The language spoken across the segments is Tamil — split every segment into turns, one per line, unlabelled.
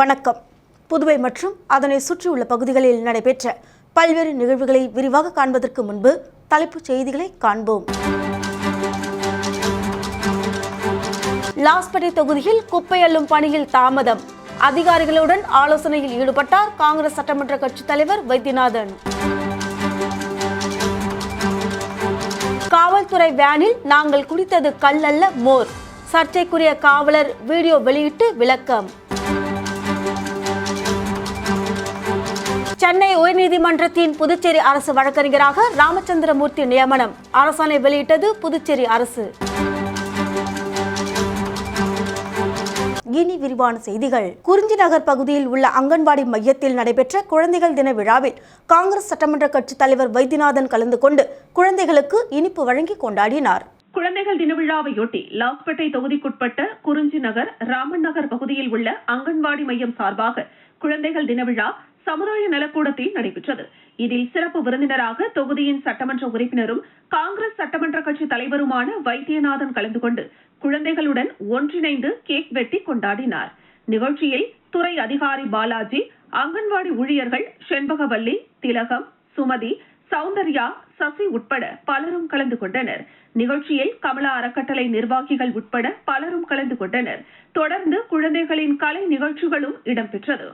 வணக்கம் புதுவை மற்றும் அதனை சுற்றியுள்ள பகுதிகளில் நடைபெற்ற பல்வேறு நிகழ்வுகளை விரிவாக காண்பதற்கு முன்பு தலைப்புச் செய்திகளை காண்போம் லாஸ்பேட்டை தொகுதியில் குப்பை அள்ளும் பணியில் தாமதம் அதிகாரிகளுடன் ஆலோசனையில் ஈடுபட்டார் காங்கிரஸ் சட்டமன்ற கட்சித் தலைவர் வைத்தியநாதன் காவல்துறை வேனில் நாங்கள் குடித்தது கல் அல்ல மோர் சர்ச்சைக்குரிய காவலர் வீடியோ வெளியிட்டு விளக்கம் சென்னை உயர்நீதிமன்றத்தின் புதுச்சேரி அரசு வழக்கறிஞராக ராமச்சந்திரமூர்த்தி நியமனம் அரசாணை வெளியிட்டது புதுச்சேரி அரசு இனி விரிவான செய்திகள் குறிஞ்சி நகர் பகுதியில் உள்ள அங்கன்வாடி மையத்தில் நடைபெற்ற குழந்தைகள் தின விழாவில் காங்கிரஸ் சட்டமன்ற கட்சித் தலைவர் வைத்தியநாதன் கலந்து கொண்டு குழந்தைகளுக்கு இனிப்பு வழங்கி கொண்டாடினார் குழந்தைகள் தின விழாவையொட்டி லாஸ்பேட்டை தொகுதிக்குட்பட்ட குறிஞ்சி நகர் ராமன் நகர் பகுதியில் உள்ள அங்கன்வாடி மையம் சார்பாக குழந்தைகள் தின விழா சமுதாய நலக்கூடத்தில் நடைபெற்றது இதில் சிறப்பு விருந்தினராக தொகுதியின் சட்டமன்ற உறுப்பினரும் காங்கிரஸ் சட்டமன்ற கட்சி தலைவருமான வைத்தியநாதன் கலந்து கொண்டு குழந்தைகளுடன் ஒன்றிணைந்து கேக் வெட்டி கொண்டாடினார் நிகழ்ச்சியில் துறை அதிகாரி பாலாஜி அங்கன்வாடி ஊழியர்கள் செண்பகவல்லி திலகம் சுமதி சௌந்தர்யா சசி உட்பட பலரும் கலந்து கொண்டனர் நிகழ்ச்சியில் கமலா அறக்கட்டளை நிர்வாகிகள் உட்பட பலரும் கலந்து கொண்டனர் தொடர்ந்து குழந்தைகளின் கலை நிகழ்ச்சிகளும் இடம்பெற்றது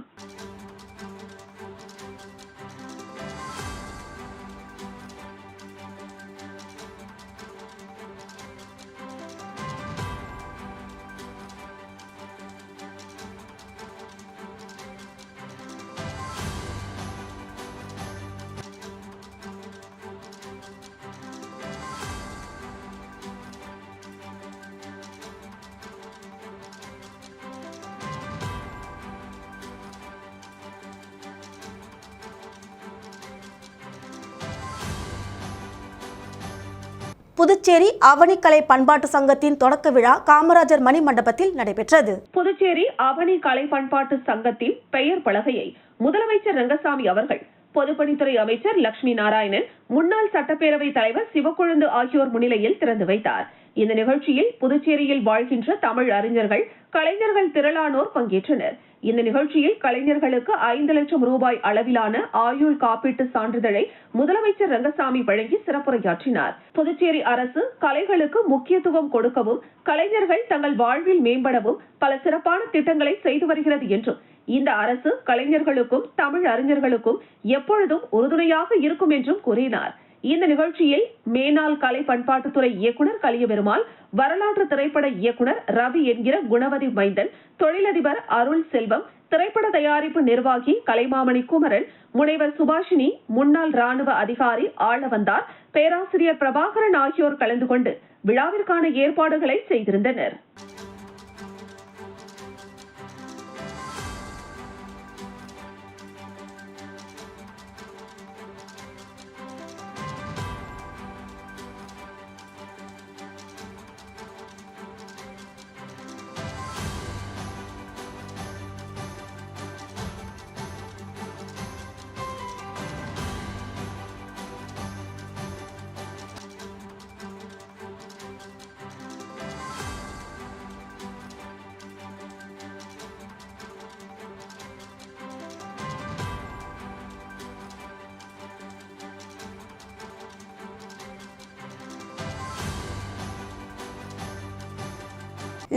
புதுச்சேரி அவனிக்கலை பண்பாட்டு சங்கத்தின் தொடக்க விழா காமராஜர் மணி மண்டபத்தில் நடைபெற்றது புதுச்சேரி அவனி கலை பண்பாட்டு சங்கத்தின் பெயர் பலகையை முதலமைச்சர் ரங்கசாமி அவர்கள் பொதுப்பணித்துறை அமைச்சர் லட்சுமி நாராயணன் முன்னாள் சட்டப்பேரவை தலைவர் சிவக்கொழுந்து ஆகியோர் முன்னிலையில் திறந்து வைத்தார் இந்த நிகழ்ச்சியில் புதுச்சேரியில் வாழ்கின்ற தமிழ் அறிஞர்கள் கலைஞர்கள் திரளானோர் பங்கேற்றனர் இந்த நிகழ்ச்சியில் கலைஞர்களுக்கு ஐந்து லட்சம் ரூபாய் அளவிலான ஆயுள் காப்பீட்டு சான்றிதழை முதலமைச்சர் ரங்கசாமி வழங்கி சிறப்புரையாற்றினார் புதுச்சேரி அரசு கலைகளுக்கு முக்கியத்துவம் கொடுக்கவும் கலைஞர்கள் தங்கள் வாழ்வில் மேம்படவும் பல சிறப்பான திட்டங்களை செய்து வருகிறது என்றும் இந்த அரசு கலைஞர்களுக்கும் தமிழ் அறிஞர்களுக்கும் எப்பொழுதும் உறுதுணையாக இருக்கும் என்றும் கூறினார் இந்த நிகழ்ச்சியில் மேனாள் கலை பண்பாட்டுத்துறை இயக்குனர் கலியபெருமாள் வரலாற்று திரைப்பட இயக்குனர் ரவி என்கிற குணவதி மைந்தன் தொழிலதிபர் அருள் செல்வம் திரைப்பட தயாரிப்பு நிர்வாகி கலைமாமணி குமரன் முனைவர் சுபாஷினி முன்னாள் ராணுவ அதிகாரி ஆளவந்தார் பேராசிரியர் பிரபாகரன் ஆகியோர் கலந்து கொண்டு விழாவிற்கான ஏற்பாடுகளை செய்திருந்தனர்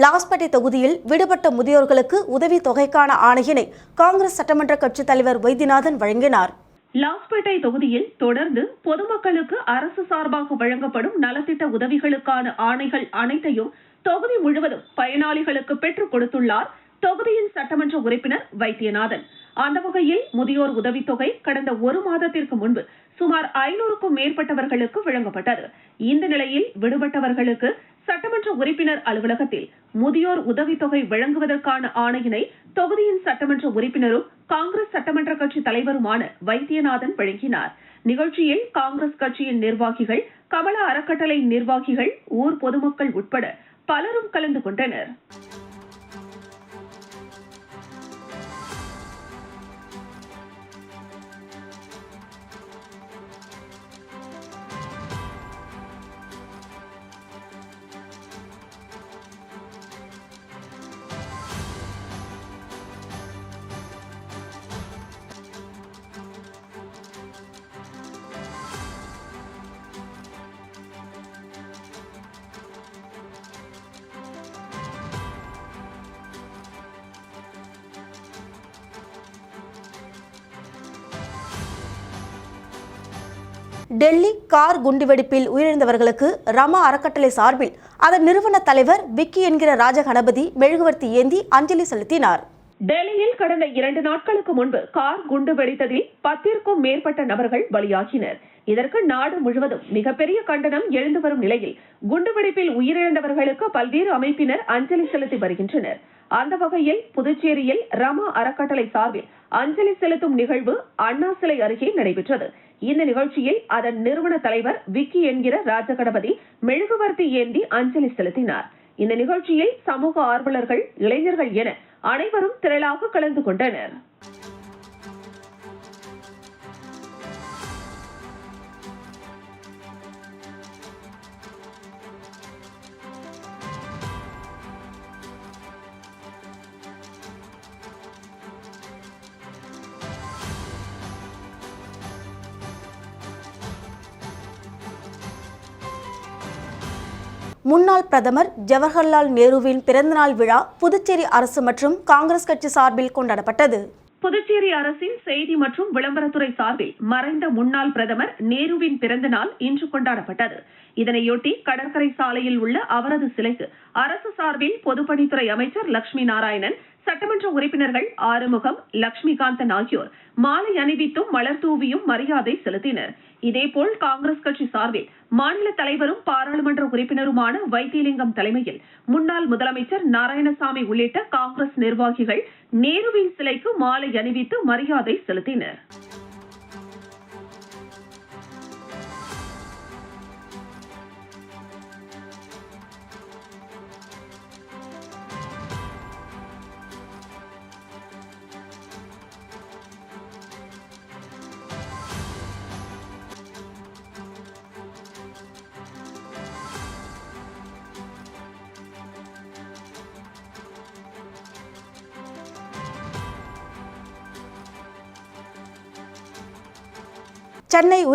லாஸ்பேட்டை தொகுதியில் விடுபட்ட முதியோர்களுக்கு உதவி தொகைக்கான ஆணையினை காங்கிரஸ் சட்டமன்ற கட்சித் தலைவர் வைத்தியநாதன் வழங்கினார் லாஸ்பேட்டை தொகுதியில் தொடர்ந்து பொதுமக்களுக்கு அரசு சார்பாக வழங்கப்படும் நலத்திட்ட உதவிகளுக்கான ஆணைகள் அனைத்தையும் தொகுதி முழுவதும் பயனாளிகளுக்கு பெற்றுக் கொடுத்துள்ளார் தொகுதியின் சட்டமன்ற உறுப்பினர் வைத்தியநாதன் அந்த வகையில் முதியோர் உதவித்தொகை கடந்த ஒரு மாதத்திற்கு முன்பு சுமார் ஐநூறுக்கும் மேற்பட்டவர்களுக்கு வழங்கப்பட்டது இந்த நிலையில் விடுபட்டவர்களுக்கு சட்டமன்ற உறுப்பினர் அலுவலகத்தில் முதியோர் உதவித்தொகை வழங்குவதற்கான ஆணையினை தொகுதியின் சட்டமன்ற உறுப்பினரும் காங்கிரஸ் சட்டமன்ற கட்சி தலைவருமான வைத்தியநாதன் வழங்கினார் நிகழ்ச்சியில் காங்கிரஸ் கட்சியின் நிர்வாகிகள் கமல அறக்கட்டளை நிர்வாகிகள் ஊர் பொதுமக்கள் உட்பட பலரும் கலந்து கொண்டனா் டெல்லி கார் குண்டுவெடிப்பில் உயிரிழந்தவர்களுக்கு ரமா அறக்கட்டளை சார்பில் அதன் நிறுவன தலைவர் விக்கி என்கிற ராஜ கணபதி மெழுகுவர்த்தி ஏந்தி அஞ்சலி செலுத்தினார் டெல்லியில் கடந்த இரண்டு நாட்களுக்கு முன்பு கார் குண்டு வெடித்ததில் பத்திற்கும் மேற்பட்ட நபர்கள் பலியாகினர் இதற்கு நாடு முழுவதும் மிகப்பெரிய கண்டனம் எழுந்து வரும் நிலையில் குண்டுவெடிப்பில் உயிரிழந்தவர்களுக்கு பல்வேறு அமைப்பினர் அஞ்சலி செலுத்தி வருகின்றனர் அந்த வகையில் புதுச்சேரியில் ரமா அறக்கட்டளை சார்பில் அஞ்சலி செலுத்தும் நிகழ்வு அண்ணா சிலை அருகே நடைபெற்றது இந்த நிகழ்ச்சியில் அதன் நிறுவன தலைவர் விக்கி என்கிற ராஜகணபதி மெழுகுவர்த்தி ஏந்தி அஞ்சலி செலுத்தினார் இந்த நிகழ்ச்சியில் சமூக ஆர்வலர்கள் இளைஞர்கள் என அனைவரும் திரளாக கலந்து கொண்டனர் முன்னாள் பிரதமர் ஜவஹர்லால் நேருவின் பிறந்தநாள் விழா புதுச்சேரி அரசு மற்றும் காங்கிரஸ் கட்சி சார்பில் கொண்டாடப்பட்டது புதுச்சேரி அரசின் செய்தி மற்றும் விளம்பரத்துறை சார்பில் மறைந்த முன்னாள் பிரதமர் நேருவின் பிறந்த நாள் இன்று கொண்டாடப்பட்டது இதனையொட்டி கடற்கரை சாலையில் உள்ள அவரது சிலைக்கு அரசு சார்பில் பொதுப்பணித்துறை அமைச்சர் லட்சுமி நாராயணன் சட்டமன்ற உறுப்பினர்கள் ஆறுமுகம் லட்சுமிகாந்தன் ஆகியோர் மாலை அணிவித்தும் மலர் தூவியும் மரியாதை செலுத்தினர் இதேபோல் காங்கிரஸ் கட்சி சார்பில் மாநில தலைவரும் பாராளுமன்ற உறுப்பினருமான வைத்தியலிங்கம் தலைமையில் முன்னாள் முதலமைச்சர் நாராயணசாமி உள்ளிட்ட காங்கிரஸ் நிர்வாகிகள் நேருவின் சிலைக்கு மாலை அணிவித்து மரியாதை செலுத்தினர்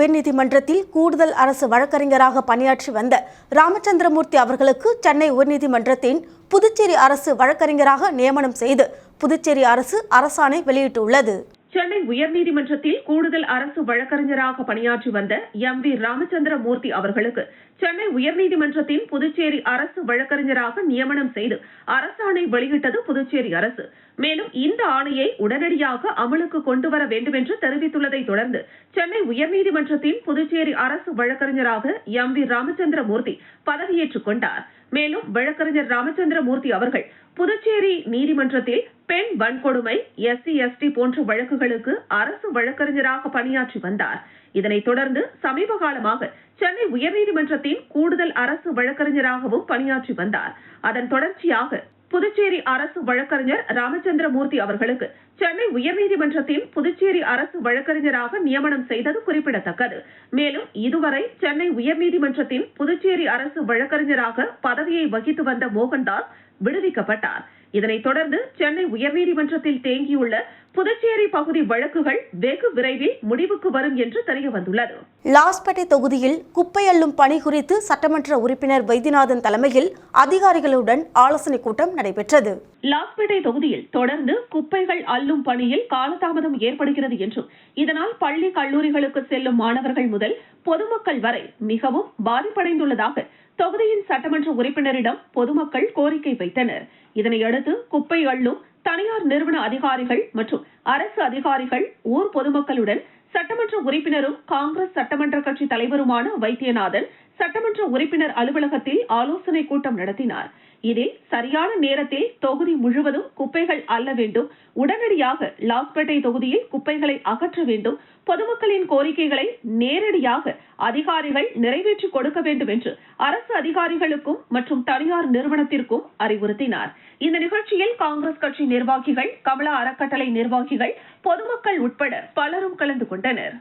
உயர்நீதிமன்றத்தில் கூடுதல் அரசு வழக்கறிஞராக பணியாற்றி வந்த ராமச்சந்திரமூர்த்தி அவர்களுக்கு சென்னை உயர்நீதிமன்றத்தின் புதுச்சேரி அரசு வழக்கறிஞராக நியமனம் செய்து புதுச்சேரி அரசு அரசாணை வெளியிட்டுள்ளது சென்னை உயர்நீதிமன்றத்தில் கூடுதல் அரசு வழக்கறிஞராக பணியாற்றி வந்த எம் வி ராமச்சந்திரமூர்த்தி அவர்களுக்கு சென்னை உயர்நீதிமன்றத்தின் புதுச்சேரி அரசு வழக்கறிஞராக நியமனம் செய்து அரசாணை வெளியிட்டது புதுச்சேரி அரசு மேலும் இந்த ஆணையை உடனடியாக அமலுக்கு கொண்டு வர வேண்டும் என்று தெரிவித்துள்ளதை தொடர்ந்து சென்னை உயர்நீதிமன்றத்தின் புதுச்சேரி அரசு வழக்கறிஞராக எம் வி ராமச்சந்திரமூர்த்தி பதவியேற்றுக் கொண்டாா் மேலும் வழக்கறிஞர் ராமச்சந்திர மூர்த்தி அவர்கள் புதுச்சேரி நீதிமன்றத்தில் பெண் வன்கொடுமை எஸ்சி எஸ்டி போன்ற வழக்குகளுக்கு அரசு வழக்கறிஞராக பணியாற்றி வந்தார் இதனைத் தொடர்ந்து சமீப காலமாக சென்னை உயர்நீதிமன்றத்தின் கூடுதல் அரசு வழக்கறிஞராகவும் பணியாற்றி வந்தார் அதன் தொடர்ச்சியாக புதுச்சேரி அரசு வழக்கறிஞர் ராமச்சந்திரமூர்த்தி அவர்களுக்கு சென்னை உயர்நீதிமன்றத்தில் புதுச்சேரி அரசு வழக்கறிஞராக நியமனம் செய்தது குறிப்பிடத்தக்கது மேலும் இதுவரை சென்னை உயர்நீதிமன்றத்தில் புதுச்சேரி அரசு வழக்கறிஞராக பதவியை வகித்து வந்த மோகன்தாஸ் விடுவிக்கப்பட்டார் இதனைத் தொடர்ந்து சென்னை உயர்நீதிமன்றத்தில் தேங்கியுள்ள புதுச்சேரி பகுதி வழக்குகள் வெகு விரைவில் முடிவுக்கு வரும் என்று தெரிய வந்துள்ளது லாஸ்பேட்டை தொகுதியில் குப்பை அள்ளும் பணி குறித்து சட்டமன்ற உறுப்பினர் வைத்தியநாதன் தலைமையில் அதிகாரிகளுடன் ஆலோசனைக் கூட்டம் நடைபெற்றது லாஸ்பேட்டை தொகுதியில் தொடர்ந்து குப்பைகள் அள்ளும் பணியில் காலதாமதம் ஏற்படுகிறது என்றும் இதனால் பள்ளி கல்லூரிகளுக்கு செல்லும் மாணவர்கள் முதல் பொதுமக்கள் வரை மிகவும் பாதிப்படைந்துள்ளதாக தொகுதியின் சட்டமன்ற உறுப்பினரிடம் பொதுமக்கள் கோரிக்கை வைத்தனர் இதனையடுத்து குப்பை அள்ளும் தனியார் நிறுவன அதிகாரிகள் மற்றும் அரசு அதிகாரிகள் ஊர் பொதுமக்களுடன் சட்டமன்ற உறுப்பினரும் காங்கிரஸ் சட்டமன்ற கட்சி தலைவருமான வைத்தியநாதன் சட்டமன்ற உறுப்பினர் அலுவலகத்தில் ஆலோசனை கூட்டம் நடத்தினார் இதில் சரியான நேரத்தில் தொகுதி முழுவதும் குப்பைகள் அள்ள வேண்டும் உடனடியாக லாஸ்பேட்டை தொகுதியில் குப்பைகளை அகற்ற வேண்டும் பொதுமக்களின் கோரிக்கைகளை நேரடியாக அதிகாரிகள் நிறைவேற்றி கொடுக்க வேண்டும் என்று அரசு அதிகாரிகளுக்கும் மற்றும் தனியார் நிறுவனத்திற்கும் அறிவுறுத்தினார் இந்த நிகழ்ச்சியில் காங்கிரஸ் கட்சி நிர்வாகிகள் கமலா அறக்கட்டளை நிர்வாகிகள் பொதுமக்கள் உட்பட பலரும் கலந்து கொண்டனர்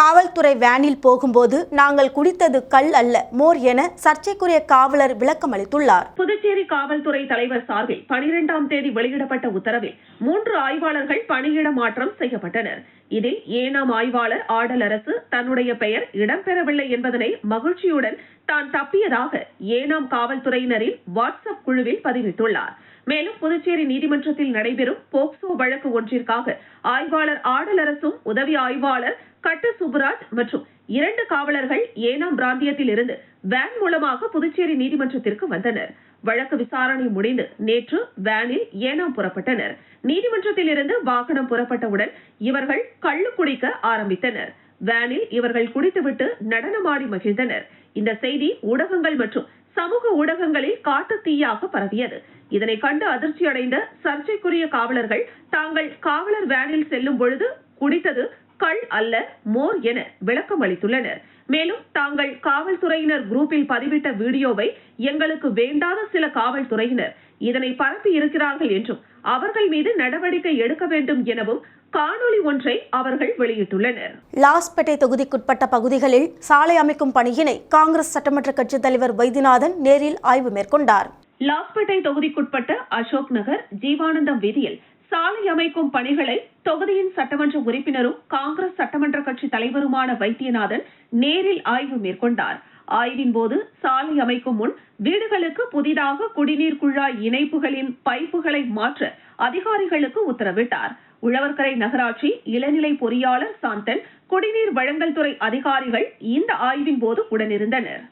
காவல்துறை வேனில் போகும்போது நாங்கள் குடித்தது கல் அல்ல மோர் என சர்ச்சைக்குரிய காவலர் விளக்கம் அளித்துள்ளார் புதுச்சேரி காவல்துறை தலைவர் சார்பில் பனிரெண்டாம் தேதி வெளியிடப்பட்ட உத்தரவில் மூன்று ஆய்வாளர்கள் பணியிட மாற்றம் செய்யப்பட்டனர் இதில் ஏனாம் ஆய்வாளர் ஆடலரசு தன்னுடைய பெயர் இடம்பெறவில்லை என்பதனை மகிழ்ச்சியுடன் தான் தப்பியதாக ஏனாம் காவல்துறையினரின் வாட்ஸ்அப் குழுவில் பதிவிட்டுள்ளார் மேலும் புதுச்சேரி நீதிமன்றத்தில் நடைபெறும் போக்சோ வழக்கு ஒன்றிற்காக ஆய்வாளர் ஆடலரசும் உதவி ஆய்வாளர் கட்டு சுப்புராஜ் மற்றும் இரண்டு காவலர்கள் ஏனாம் பிராந்தியத்தில் இருந்து வேன் மூலமாக புதுச்சேரி நீதிமன்றத்திற்கு வந்தனர் வழக்கு விசாரணை முடிந்து நேற்று வேனில் ஏனாம் புறப்பட்டனர் நீதிமன்றத்தில் இருந்து வாகனம் புறப்பட்டவுடன் இவர்கள் கள்ளு குடிக்க ஆரம்பித்தனர் வேனில் இவர்கள் குடித்துவிட்டு நடனமாடி மகிழ்ந்தனர் இந்த செய்தி ஊடகங்கள் மற்றும் சமூக ஊடகங்களில் காட்டு தீயாக பரவியது இதனை கண்டு அதிர்ச்சியடைந்த சர்ச்சைக்குரிய காவலர்கள் தாங்கள் காவலர் வேனில் செல்லும் பொழுது குடித்தது கள் அல்ல மோர் என விளக்கம் அளித்துள்ளனர் மேலும் தாங்கள் காவல்துறையினர் குரூப்பில் பதிவிட்ட வீடியோவை எங்களுக்கு வேண்டாத சில காவல்துறையினர் இதனை பரப்பி இருக்கிறார்கள் என்றும் அவர்கள் மீது நடவடிக்கை எடுக்க வேண்டும் எனவும் காணொலி ஒன்றை அவர்கள் வெளியிட்டுள்ளனர் லாஸ்பேட்டை தொகுதிக்குட்பட்ட பகுதிகளில் சாலை அமைக்கும் பணியினை காங்கிரஸ் சட்டமன்ற கட்சி தலைவர் வைத்தியநாதன் நேரில் ஆய்வு மேற்கொண்டார் லாஸ்பேட்டை தொகுதிக்குட்பட்ட அசோக் நகர் ஜீவானந்தம் வீதியில் சாலை அமைக்கும் பணிகளை தொகுதியின் சட்டமன்ற உறுப்பினரும் காங்கிரஸ் சட்டமன்ற கட்சி தலைவருமான வைத்தியநாதன் நேரில் ஆய்வு மேற்கொண்டார் ஆய்வின் போது சாலை அமைக்கும் முன் வீடுகளுக்கு புதிதாக குடிநீர் குழாய் இணைப்புகளின் பைப்புகளை மாற்ற அதிகாரிகளுக்கு உத்தரவிட்டார் உழவர்கரை நகராட்சி இளநிலை பொறியாளர் சாந்தன் குடிநீர் வழங்கல் துறை அதிகாரிகள் இந்த ஆய்வின் போது உடனிருந்தனர்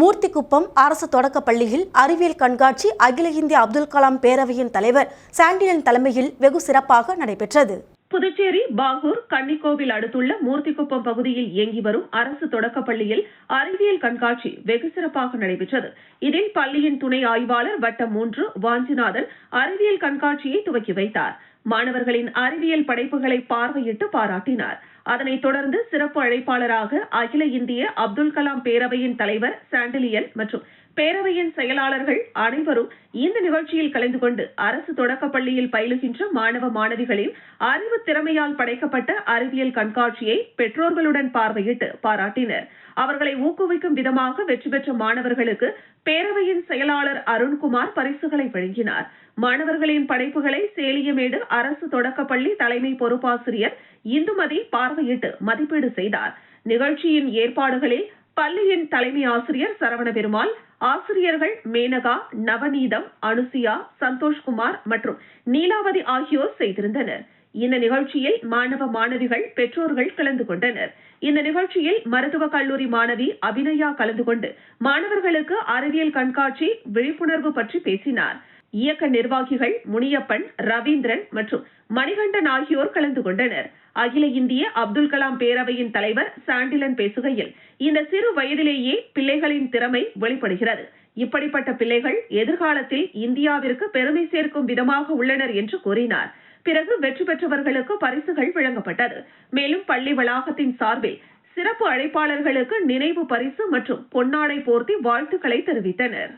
மூர்த்திக்குப்பம் அரசு தொடக்கப் பள்ளியில் அறிவியல் கண்காட்சி அகில இந்திய அப்துல் கலாம் பேரவையின் தலைவர் சாண்டிலன் தலைமையில் வெகு சிறப்பாக நடைபெற்றது புதுச்சேரி பாகூர் கன்னிக்கோவில் அடுத்துள்ள மூர்த்திக்குப்பம் பகுதியில் இயங்கி வரும் அரசு தொடக்கப் பள்ளியில் அறிவியல் கண்காட்சி வெகு சிறப்பாக நடைபெற்றது இதில் பள்ளியின் துணை ஆய்வாளர் வட்டம் மூன்று வாஞ்சிநாதன் அறிவியல் கண்காட்சியை துவக்கி வைத்தார் மாணவர்களின் அறிவியல் படைப்புகளை பார்வையிட்டு பாராட்டினார் அதனை தொடர்ந்து சிறப்பு அழைப்பாளராக அகில இந்திய அப்துல் கலாம் பேரவையின் தலைவர் சாண்டிலியன் மற்றும் பேரவையின் செயலாளர்கள் அனைவரும் இந்த நிகழ்ச்சியில் கலந்து கொண்டு அரசு தொடக்க பள்ளியில் பயிலுகின்ற மாணவ மாணவிகளின் அறிவு திறமையால் படைக்கப்பட்ட அறிவியல் கண்காட்சியை பெற்றோர்களுடன் பார்வையிட்டு பாராட்டினர் அவர்களை ஊக்குவிக்கும் விதமாக வெற்றி பெற்ற மாணவர்களுக்கு பேரவையின் செயலாளர் அருண்குமார் பரிசுகளை வழங்கினார் மாணவர்களின் படைப்புகளை சேலியமேடு அரசு தொடக்கப்பள்ளி தலைமை பொறுப்பாசிரியர் இந்துமதி பார்வையிட்டு மதிப்பீடு செய்தார் நிகழ்ச்சியின் ஏற்பாடுகளில் பள்ளியின் தலைமை ஆசிரியர் சரவண பெருமாள் ஆசிரியர்கள் மேனகா நவநீதம் அனுசியா சந்தோஷ்குமார் மற்றும் நீலாவதி ஆகியோர் செய்திருந்தனா் இந்த நிகழ்ச்சியில் மாணவ மாணவிகள் பெற்றோர்கள் கலந்து கொண்டனர் இந்த நிகழ்ச்சியில் மருத்துவ கல்லூரி மாணவி அபிநயா கலந்து கொண்டு மாணவர்களுக்கு அறிவியல் கண்காட்சி விழிப்புணர்வு பற்றி பேசினார் இயக்க நிர்வாகிகள் முனியப்பன் ரவீந்திரன் மற்றும் மணிகண்டன் ஆகியோர் கலந்து கொண்டனர் அகில இந்திய அப்துல் கலாம் பேரவையின் தலைவர் சாண்டிலன் பேசுகையில் இந்த சிறு வயதிலேயே பிள்ளைகளின் திறமை வெளிப்படுகிறது இப்படிப்பட்ட பிள்ளைகள் எதிர்காலத்தில் இந்தியாவிற்கு பெருமை சேர்க்கும் விதமாக உள்ளனர் என்று கூறினார் பிறகு வெற்றி பெற்றவர்களுக்கு பரிசுகள் வழங்கப்பட்டது மேலும் பள்ளி வளாகத்தின் சார்பில் சிறப்பு அழைப்பாளர்களுக்கு நினைவு பரிசு மற்றும் பொன்னாடை போர்த்தி வாழ்த்துக்களை தெரிவித்தனர்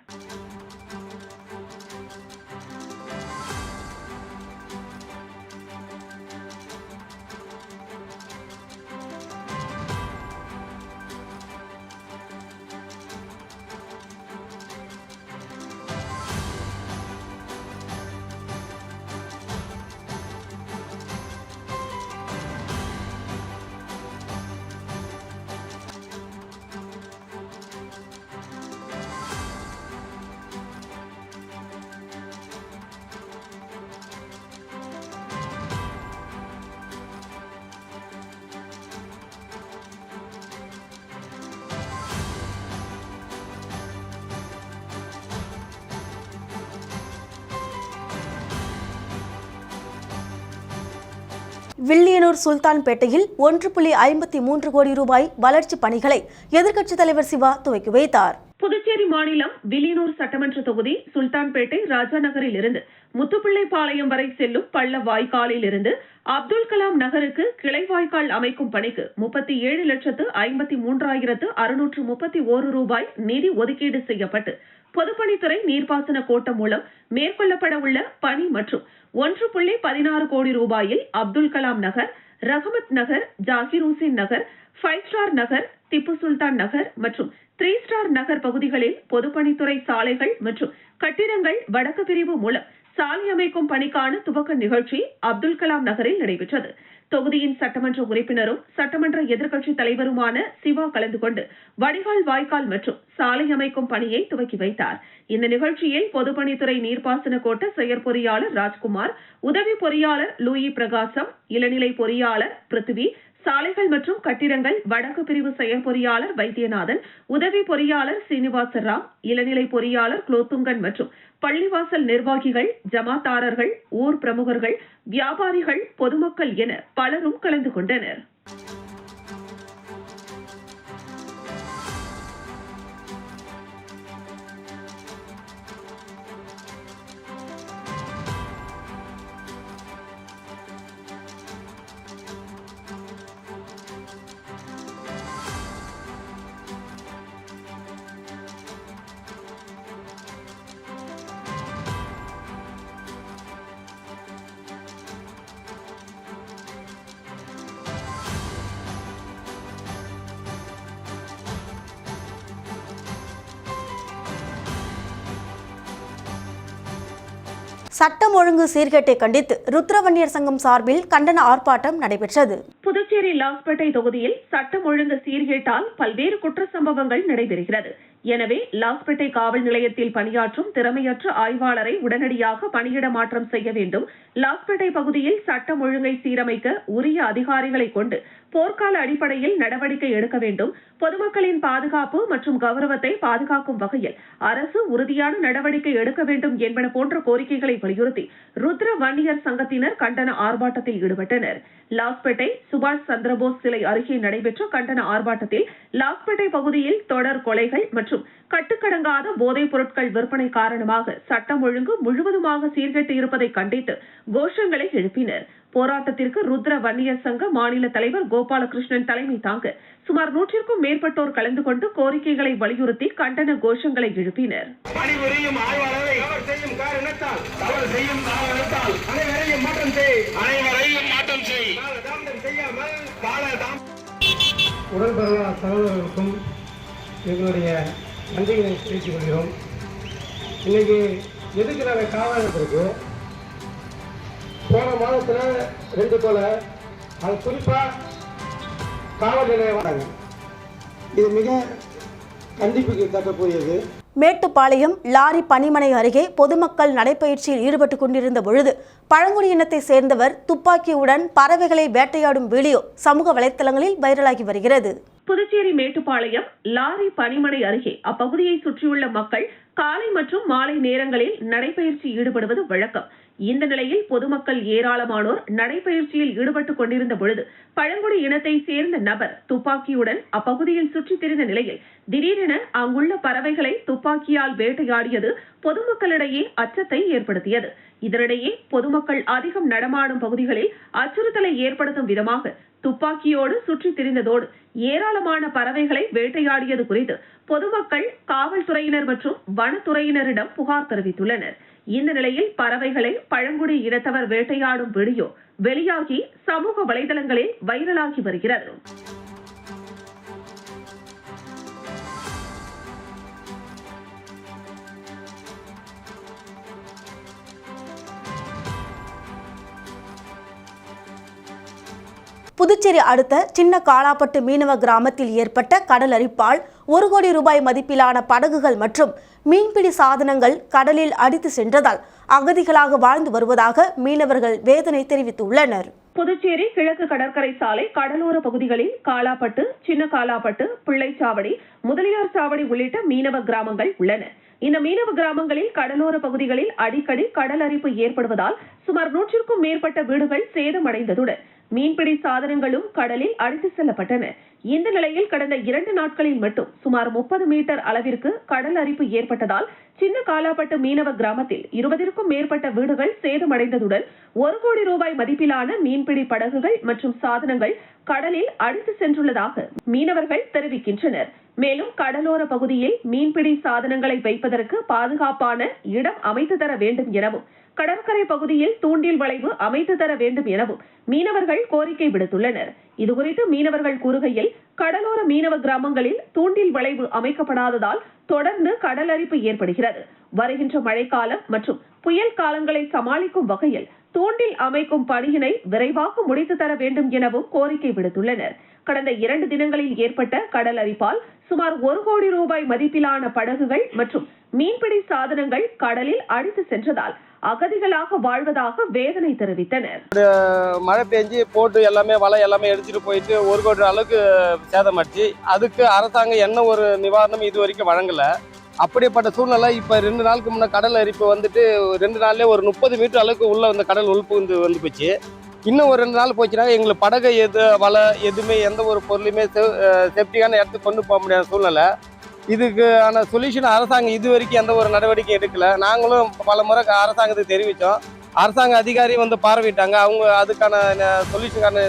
வில்லியனூர் சுல்தான்பேட்டையில் ஒன்று புள்ளி ஐம்பத்தி மூன்று கோடி ரூபாய் வளர்ச்சிப் பணிகளை எதிர்க்கட்சித் தலைவர் சிவா துவக்கி வைத்தார் புதுச்சேரி மாநிலம் வில்லியனூர் சட்டமன்ற தொகுதி சுல்தான்பேட்டை ராஜா நகரில் இருந்து முத்துப்பிள்ளைப்பாளையம் வரை செல்லும் பள்ள வாய்க்காலில் இருந்து அப்துல் கலாம் நகருக்கு கிளைவாய்க்கால் அமைக்கும் பணிக்கு முப்பத்தி ஏழு லட்சத்து ஐம்பத்தி மூன்றாயிரத்து அறுநூற்று முப்பத்தி ஓரு ரூபாய் நிதி ஒதுக்கீடு செய்யப்பட்டு பொதுப்பணித்துறை நீர்ப்பாசன கோட்டம் மூலம் மேற்கொள்ளப்பட உள்ள பணி மற்றும் ஒன்று புள்ளி பதினாறு கோடி ரூபாயில் அப்துல் கலாம் நகர் ரஹமத் நகர் ஜாகிர் ஹுசேன் நகர் ஃபைவ் ஸ்டார் நகர் திப்பு சுல்தான் நகர் மற்றும் த்ரீ ஸ்டார் நகர் பகுதிகளில் பொதுப்பணித்துறை சாலைகள் மற்றும் கட்டிடங்கள் வடக்கு பிரிவு மூலம் சாலை அமைக்கும் பணிக்கான துவக்க நிகழ்ச்சி அப்துல் கலாம் நகரில் நடைபெற்றது தொகுதியின் சட்டமன்ற உறுப்பினரும் சட்டமன்ற எதிர்க்கட்சித் தலைவருமான சிவா கலந்து கொண்டு வடிகால் வாய்க்கால் மற்றும் சாலை அமைக்கும் பணியை துவக்கி வைத்தார் இந்த நிகழ்ச்சியில் பொதுப்பணித்துறை நீர்ப்பாசன கோட்ட செயற் பொறியாளர் ராஜ்குமார் உதவி பொறியாளர் லூயி பிரகாசம் இளநிலை பொறியாளர் பிருத்திவி சாலைகள் மற்றும் கட்டிடங்கள் வடக்கு பிரிவு செயற்பொறியாளர் வைத்தியநாதன் உதவி பொறியாளர் சீனிவாச ராவ் இளநிலை பொறியாளர் குலோத்துங்கன் மற்றும் பள்ளிவாசல் நிர்வாகிகள் ஜமாத்தாரர்கள் ஊர் பிரமுகர்கள் வியாபாரிகள் பொதுமக்கள் என பலரும் கலந்து கொண்டனர் சட்டம் ஒழுங்கு சீர்கேட்டை கண்டித்து ருத்ரவன்னியர் சங்கம் சார்பில் கண்டன ஆர்ப்பாட்டம் நடைபெற்றது புதுச்சேரி லாஸ்பேட்டை தொகுதியில் சட்டம் ஒழுங்கு சீர்கேட்டால் பல்வேறு குற்ற சம்பவங்கள் நடைபெறுகிறது எனவே லாஸ்பேட்டை காவல் நிலையத்தில் பணியாற்றும் திறமையற்ற ஆய்வாளரை உடனடியாக பணியிட மாற்றம் செய்ய வேண்டும் லாஸ்பேட்டை பகுதியில் சட்டம் ஒழுங்கை சீரமைக்க உரிய அதிகாரிகளை கொண்டு போர்க்கால அடிப்படையில் நடவடிக்கை எடுக்க வேண்டும் பொதுமக்களின் பாதுகாப்பு மற்றும் கௌரவத்தை பாதுகாக்கும் வகையில் அரசு உறுதியான நடவடிக்கை எடுக்க வேண்டும் என்பன போன்ற கோரிக்கைகளை வலியுறுத்தி ருத்ர வன்னியர் சங்கத்தினர் கண்டன ஆர்ப்பாட்டத்தில் ஈடுபட்டனர் லாஸ்பேட்டை சுபாஷ் சந்திரபோஸ் சிலை அருகே நடைபெற்ற கண்டன ஆர்ப்பாட்டத்தில் லாஸ்பேட்டை பகுதியில் தொடர் கொலைகள் மற்றும் கட்டுக்கடங்காத போதைப் பொருட்கள் விற்பனை காரணமாக சட்டம் ஒழுங்கு முழுவதுமாக சீர்கெட்டு இருப்பதை கண்டித்து கோஷங்களை எழுப்பினர் போராட்டத்திற்கு ருத்ர வன்னியர் சங்க மாநில தலைவர் கோபாலகிருஷ்ணன் தலைமை தாங்க சுமார் நூற்றிற்கும் மேற்பட்டோர் கலந்து கொண்டு கோரிக்கைகளை வலியுறுத்தி கண்டன கோஷங்களை எழுப்பினர் உடல் எங்களுடைய நன்றிகளை தெரிவித்துக் கொள்கிறோம் இன்னைக்கு எதுக்கு நாங்கள் இருக்கோம் போன மாதத்துல ரெண்டு கொலை அது காவல் நிலையம் இது மிக கண்டிப்புக்கு தக்கக்கூடியது மேட்டுப்பாளையம் லாரி பனிமனை அருகே பொதுமக்கள் நடைப்பயிற்சியில் ஈடுபட்டு கொண்டிருந்த பொழுது பழங்குடியினத்தை சேர்ந்தவர் துப்பாக்கியுடன் பறவைகளை வேட்டையாடும் வீடியோ சமூக வலைத்தளங்களில் வைரலாகி வருகிறது புதுச்சேரி மேட்டுப்பாளையம் லாரி பனிமனை அருகே அப்பகுதியை சுற்றியுள்ள மக்கள் காலை மற்றும் மாலை நேரங்களில் நடைப்பயிற்சி ஈடுபடுவது வழக்கம் இந்த நிலையில் பொதுமக்கள் ஏராளமானோர் நடைபயிற்சியில் ஈடுபட்டுக் கொண்டிருந்த பொழுது பழங்குடி இனத்தை சேர்ந்த நபர் துப்பாக்கியுடன் அப்பகுதியில் சுற்றித் திரிந்த நிலையில் திடீரென அங்குள்ள பறவைகளை துப்பாக்கியால் வேட்டையாடியது பொதுமக்களிடையே அச்சத்தை ஏற்படுத்தியது இதனிடையே பொதுமக்கள் அதிகம் நடமாடும் பகுதிகளில் அச்சுறுத்தலை ஏற்படுத்தும் விதமாக துப்பாக்கியோடு சுற்றித் திரிந்ததோடு ஏராளமான பறவைகளை வேட்டையாடியது குறித்து பொதுமக்கள் காவல்துறையினர் மற்றும் வனத்துறையினரிடம் புகார் தெரிவித்துள்ளனா் இந்த நிலையில் பறவைகளை பழங்குடி இனத்தவர் வேட்டையாடும் வீடியோ வெளியாகி சமூக வலைதளங்களில் வைரலாகி வருகிறது புதுச்சேரி அடுத்த சின்ன காலாப்பட்டு மீனவ கிராமத்தில் ஏற்பட்ட கடல் அரிப்பால் ஒரு கோடி ரூபாய் மதிப்பிலான படகுகள் மற்றும் மீன்பிடி சாதனங்கள் கடலில் அடித்து சென்றதால் அகதிகளாக வாழ்ந்து வருவதாக மீனவர்கள் வேதனை தெரிவித்துள்ளனர் புதுச்சேரி கிழக்கு கடற்கரை சாலை கடலோர பகுதிகளில் காலாப்பட்டு சின்ன காலாப்பட்டு பிள்ளைச்சாவடி முதலியார் சாவடி உள்ளிட்ட மீனவ கிராமங்கள் உள்ளன இந்த மீனவ கிராமங்களில் கடலோர பகுதிகளில் அடிக்கடி கடல் அரிப்பு ஏற்படுவதால் சுமார் நூற்றிற்கும் மேற்பட்ட வீடுகள் சேதமடைந்ததுடன் மீன்பிடி சாதனங்களும் கடலில் அடித்து செல்லப்பட்டன இந்த நிலையில் கடந்த இரண்டு நாட்களில் மட்டும் சுமார் முப்பது மீட்டர் அளவிற்கு கடல் அரிப்பு ஏற்பட்டதால் சின்ன காலாப்பட்டு மீனவ கிராமத்தில் இருபதற்கும் மேற்பட்ட வீடுகள் சேதமடைந்ததுடன் ஒரு கோடி ரூபாய் மதிப்பிலான மீன்பிடி படகுகள் மற்றும் சாதனங்கள் கடலில் அடித்து சென்றுள்ளதாக மீனவர்கள் தெரிவிக்கின்றனர் மேலும் கடலோர பகுதியில் மீன்பிடி சாதனங்களை வைப்பதற்கு பாதுகாப்பான இடம் அமைத்து தர வேண்டும் எனவும் கடற்கரை பகுதியில் தூண்டில் வளைவு அமைத்து தர வேண்டும் எனவும் மீனவர்கள் கோரிக்கை விடுத்துள்ளனர் இதுகுறித்து மீனவர்கள் கூறுகையில் கடலோர மீனவ கிராமங்களில் தூண்டில் வளைவு அமைக்கப்படாததால் தொடர்ந்து கடல் அரிப்பு ஏற்படுகிறது வருகின்ற மழைக்காலம் மற்றும் புயல் காலங்களை சமாளிக்கும் வகையில் தூண்டில் அமைக்கும் பணியினை விரைவாக முடித்து தர வேண்டும் எனவும் கோரிக்கை விடுத்துள்ளனர் கடந்த இரண்டு தினங்களில் ஏற்பட்ட கடல் அரிப்பால் சுமார் ஒரு கோடி ரூபாய் மதிப்பிலான படகுகள் மற்றும் மீன்பிடி சாதனங்கள் கடலில் அடித்து சென்றதால் அகதிகளாக வாழ்வதாக வேதனை தெரிவித்தனர் மழை பெஞ்சு போட்டு எல்லாமே வலை எல்லாமே எடுத்துட்டு போயிட்டு ஒரு கோடி அளவுக்கு சேதமாச்சு அதுக்கு அரசாங்கம் என்ன ஒரு நிவாரணம் இது வரைக்கும் வழங்கல அப்படிப்பட்ட சூழ்நிலை இப்போ ரெண்டு நாளுக்கு முன்னே கடல் அரிப்பு வந்துட்டு ரெண்டு நாள்லேயே ஒரு முப்பது மீட்டர் அளவுக்கு உள்ளே வந்து கடல் உழுப்பு வந்து வந்து போச்சு இன்னும் ஒரு ரெண்டு நாள் போச்சுன்னா எங்களுக்கு படகை எது வலை எதுவுமே எந்த ஒரு பொருளையுமே சேஃப்டியான இடத்துக்கு கொண்டு போக முடியாத சூழ்நிலை இதுக்கான சொல்யூஷன் அரசாங்கம் இது வரைக்கும் எந்த ஒரு நடவடிக்கையும் எடுக்கல நாங்களும் பல முறை அரசாங்கத்துக்கு தெரிவித்தோம் அரசாங்க அதிகாரி வந்து பார்வையிட்டாங்க அவங்க அதுக்கான சொல்யூஷனுக்கான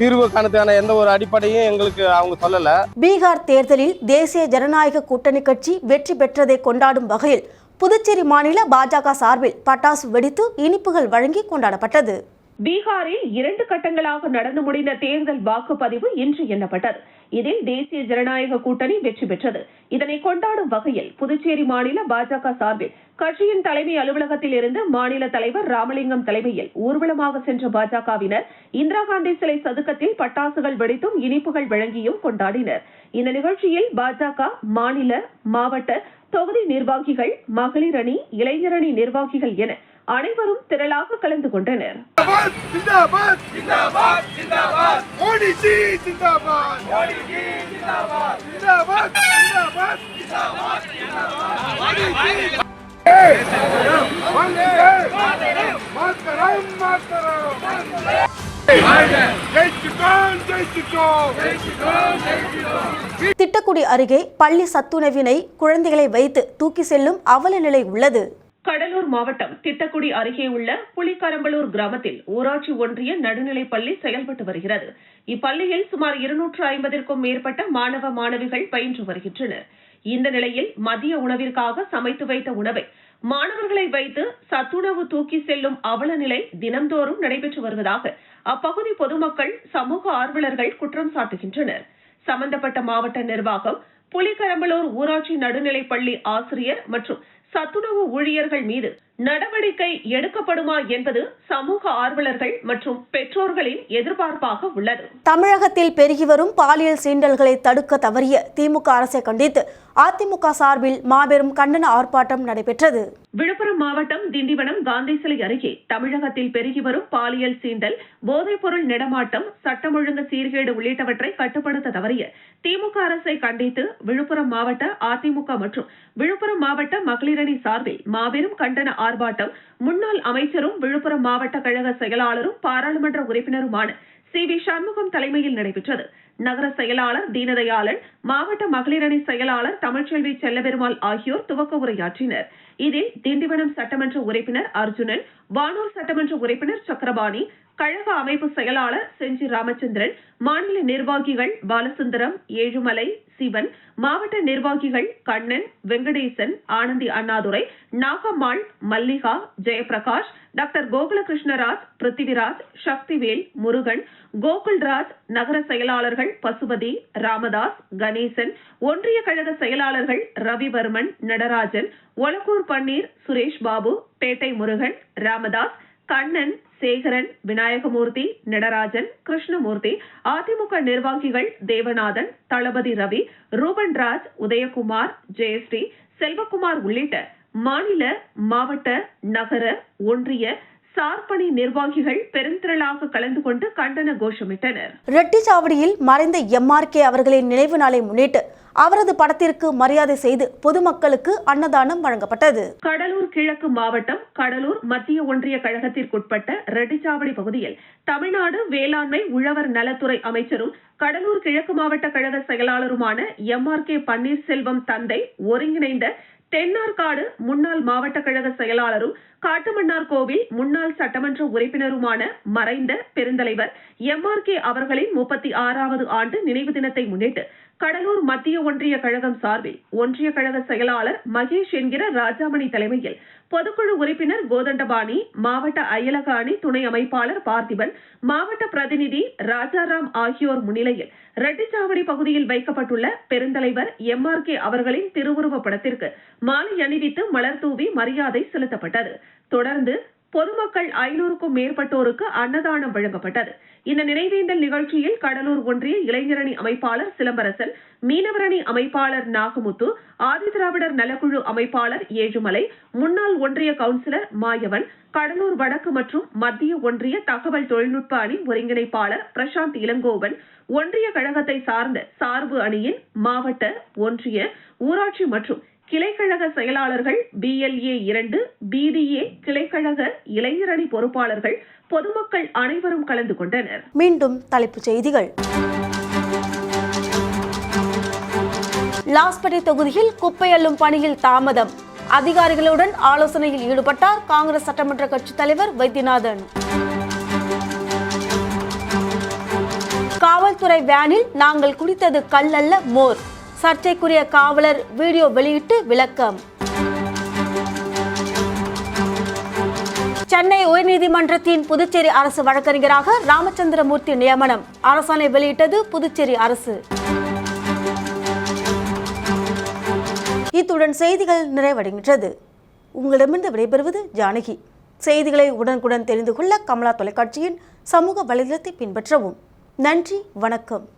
தீர்வு எந்த ஒரு அடிப்படையும் எங்களுக்கு அவங்க சொல்லல பீகார் தேர்தலில் தேசிய ஜனநாயக கூட்டணி கட்சி வெற்றி பெற்றதை கொண்டாடும் வகையில் புதுச்சேரி மாநில பாஜக சார்பில் பட்டாசு வெடித்து இனிப்புகள் வழங்கி கொண்டாடப்பட்டது பீகாரில் இரண்டு கட்டங்களாக நடந்து முடிந்த தேர்தல் வாக்குப்பதிவு இன்று எண்ணப்பட்டது இதில் தேசிய ஜனநாயக கூட்டணி வெற்றி பெற்றது இதனை கொண்டாடும் வகையில் புதுச்சேரி மாநில பாஜக சார்பில் கட்சியின் தலைமை அலுவலகத்தில் இருந்து மாநில தலைவர் ராமலிங்கம் தலைமையில் ஊர்வலமாக சென்ற பாஜகவினர் இந்திரா காந்தி சிலை சதுக்கத்தில் பட்டாசுகள் வெடித்தும் இனிப்புகள் வழங்கியும் கொண்டாடினர் இந்த நிகழ்ச்சியில் பாஜக மாநில மாவட்ட தொகுதி நிர்வாகிகள் மகளிரணி இளைஞரணி நிர்வாகிகள் என அனைவரும் திரளாக கலந்து கொண்டனர் திட்டக்குடி அருகே பள்ளி சத்துணவினை குழந்தைகளை வைத்து தூக்கி செல்லும் அவல நிலை உள்ளது கடலூர் மாவட்டம் திட்டக்குடி அருகே உள்ள புலிகரம்பலூர் கிராமத்தில் ஊராட்சி ஒன்றிய நடுநிலைப் பள்ளி செயல்பட்டு வருகிறது இப்பள்ளியில் சுமார் இருநூற்று ஐம்பதிற்கும் மேற்பட்ட மாணவ மாணவிகள் பயின்று வருகின்றனர் இந்த நிலையில் மதிய உணவிற்காக சமைத்து வைத்த உணவை மாணவர்களை வைத்து சத்துணவு தூக்கி செல்லும் அவல நிலை தினம்தோறும் நடைபெற்று வருவதாக அப்பகுதி பொதுமக்கள் சமூக ஆர்வலர்கள் குற்றம் சாட்டுகின்றனர் சம்பந்தப்பட்ட மாவட்ட நிர்வாகம் புலிகரம்பலூர் ஊராட்சி நடுநிலைப் பள்ளி ஆசிரியர் மற்றும் சத்துணவு ஊழியர்கள் மீது நடவடிக்கை எடுக்கப்படுமா என்பது சமூக ஆர்வலர்கள் மற்றும் பெற்றோர்களின் எதிர்பார்ப்பாக உள்ளது தமிழகத்தில் பெருகி வரும் பாலியல் சீண்டல்களை தடுக்க தவறிய திமுக அரசை கண்டித்து அதிமுக சார்பில் மாபெரும் கண்டன ஆர்ப்பாட்டம் நடைபெற்றது விழுப்புரம் மாவட்டம் திண்டிவனம் காந்தி சிலை அருகே தமிழகத்தில் பெருகி வரும் பாலியல் சீண்டல் போதைப்பொருள் நடமாட்டம் சட்டம் ஒழுங்கு சீர்கேடு உள்ளிட்டவற்றை கட்டுப்படுத்த தவறிய திமுக அரசை கண்டித்து விழுப்புரம் மாவட்ட அதிமுக மற்றும் விழுப்புரம் மாவட்ட மகளிரணி சார்பில் மாபெரும் கண்டன ஆர்ப்பாட்டம் முன்னாள் அமைச்சரும் விழுப்புரம் மாவட்ட கழக செயலாளரும் பாராளுமன்ற உறுப்பினருமான சி வி சண்முகம் தலைமையில் நடைபெற்றது நகர செயலாளர் தீனதயாளன் மாவட்ட மகளிரணி செயலாளர் தமிழ்ச்செல்வி செல்லபெருமாள் ஆகியோர் துவக்க உரையாற்றினர் இதில் திண்டிவனம் சட்டமன்ற உறுப்பினர் அர்ஜுனன் வானூர் சட்டமன்ற உறுப்பினர் சக்கரபாணி கழக அமைப்பு செயலாளர் செஞ்சி ராமச்சந்திரன் மாநில நிர்வாகிகள் பாலசுந்தரம் ஏழுமலை சிவன் மாவட்ட நிர்வாகிகள் கண்ணன் வெங்கடேசன் ஆனந்தி அண்ணாதுரை நாகம்மாள் மல்லிகா ஜெயபிரகாஷ் டாக்டர் கோகுலகிருஷ்ணராஜ் பிருத்திவிராஜ் சக்திவேல் முருகன் கோகுல்ராஜ் நகர செயலாளர்கள் பசுபதி ராமதாஸ் கணேசன் ஒன்றிய கழக செயலாளர்கள் ரவிவர்மன் நடராஜன் ஒலக்கூர் பன்னீர் சுரேஷ் பாபு பேட்டை முருகன் ராமதாஸ் கண்ணன் சேகரன் விநாயகமூர்த்தி நடராஜன் கிருஷ்ணமூர்த்தி அதிமுக நிர்வாகிகள் தேவநாதன் தளபதி ரவி ரூபன் ராஜ் உதயகுமார் ஜெயஸ்ரீ செல்வகுமார் உள்ளிட்ட மாநில மாவட்ட நகர ஒன்றிய சார்பணி நிர்வாகிகள் பெருந்திரளாக கலந்து கொண்டு கண்டன கோஷமிட்டனர் ரெட்டிச்சாவடியில் மறைந்த எம்ஆர்கே அவர்களின் நினைவு நாளை முன்னிட்டு அவரது படத்திற்கு மரியாதை செய்து பொதுமக்களுக்கு அன்னதானம் வழங்கப்பட்டது கடலூர் கிழக்கு மாவட்டம் கடலூர் மத்திய ஒன்றிய கழகத்திற்குட்பட்ட ரெட்டிச்சாவடி பகுதியில் தமிழ்நாடு வேளாண்மை உழவர் நலத்துறை அமைச்சரும் கடலூர் கிழக்கு மாவட்ட கழக செயலாளருமான எம் ஆர் கே பன்னீர்செல்வம் தந்தை ஒருங்கிணைந்த தென்னார்காடு முன்னாள் மாவட்ட கழக செயலாளரும் காட்டுமன்னார் கோவில் முன்னாள் சட்டமன்ற உறுப்பினருமான மறைந்த பெருந்தலைவர் எம் ஆர் கே அவர்களின் முப்பத்தி ஆறாவது ஆண்டு நினைவு தினத்தை முன்னிட்டு கடலூர் மத்திய ஒன்றிய கழகம் சார்பில் ஒன்றிய கழக செயலாளர் மகேஷ் என்கிற ராஜாமணி தலைமையில் பொதுக்குழு உறுப்பினர் கோதண்டபாணி மாவட்ட அயலக அணி துணை அமைப்பாளர் பார்த்திபன் மாவட்ட பிரதிநிதி ராஜாராம் ஆகியோர் முன்னிலையில் ரெட்டிச்சாவடி பகுதியில் வைக்கப்பட்டுள்ள பெருந்தலைவர் எம் ஆர் கே அவர்களின் திருவுருவ படத்திற்கு மாலை அணிவித்து மலர் தூவி மரியாதை செலுத்தப்பட்டது தொடர்ந்து பொதுமக்கள் ஐநூறுக்கும் மேற்பட்டோருக்கு அன்னதானம் வழங்கப்பட்டது இந்த நினைவேந்தல் நிகழ்ச்சியில் கடலூர் ஒன்றிய இளைஞரணி அமைப்பாளர் சிலம்பரசன் மீனவரணி அமைப்பாளர் நாகமுத்து ஆதிதிராவிடர் நலக்குழு அமைப்பாளர் ஏழுமலை முன்னாள் ஒன்றிய கவுன்சிலர் மாயவன் கடலூர் வடக்கு மற்றும் மத்திய ஒன்றிய தகவல் தொழில்நுட்ப அணி ஒருங்கிணைப்பாளர் பிரசாந்த் இளங்கோவன் ஒன்றிய கழகத்தை சார்ந்த சார்பு அணியின் மாவட்ட ஒன்றிய ஊராட்சி மற்றும் கிளைக்கழக செயலாளர்கள் பிஎல்ஏ இரண்டு பிடிஏ கிளைக்கழக இளைஞரணி பொறுப்பாளர்கள் பொதுமக்கள் அனைவரும் கலந்து கொண்டனர் மீண்டும் தலைப்புச் செய்திகள் லாஸ்பட்டி தொகுதியில் குப்பை அள்ளும் பணியில் தாமதம் அதிகாரிகளுடன் ஆலோசனையில் ஈடுபட்டார் காங்கிரஸ் சட்டமன்ற கட்சித் தலைவர் வைத்தியநாதன் காவல்துறை வேனில் நாங்கள் குடித்தது கல் அல்ல மோர் சர்ச்சைக்குரிய காவலர் வீடியோ வெளியிட்டு விளக்கம் சென்னை உயர்நீதிமன்றத்தின் புதுச்சேரி அரசு வழக்கறிஞராக ராமச்சந்திரமூர்த்தி நியமனம் அரசாணை வெளியிட்டது புதுச்சேரி அரசு இத்துடன் செய்திகள் நிறைவடைகின்றது உங்களிடமிருந்து விடைபெறுவது ஜானகி செய்திகளை உடனுக்குடன் தெரிந்து கொள்ள கமலா தொலைக்காட்சியின் சமூக வலைதளத்தை பின்பற்றவும் நன்றி வணக்கம்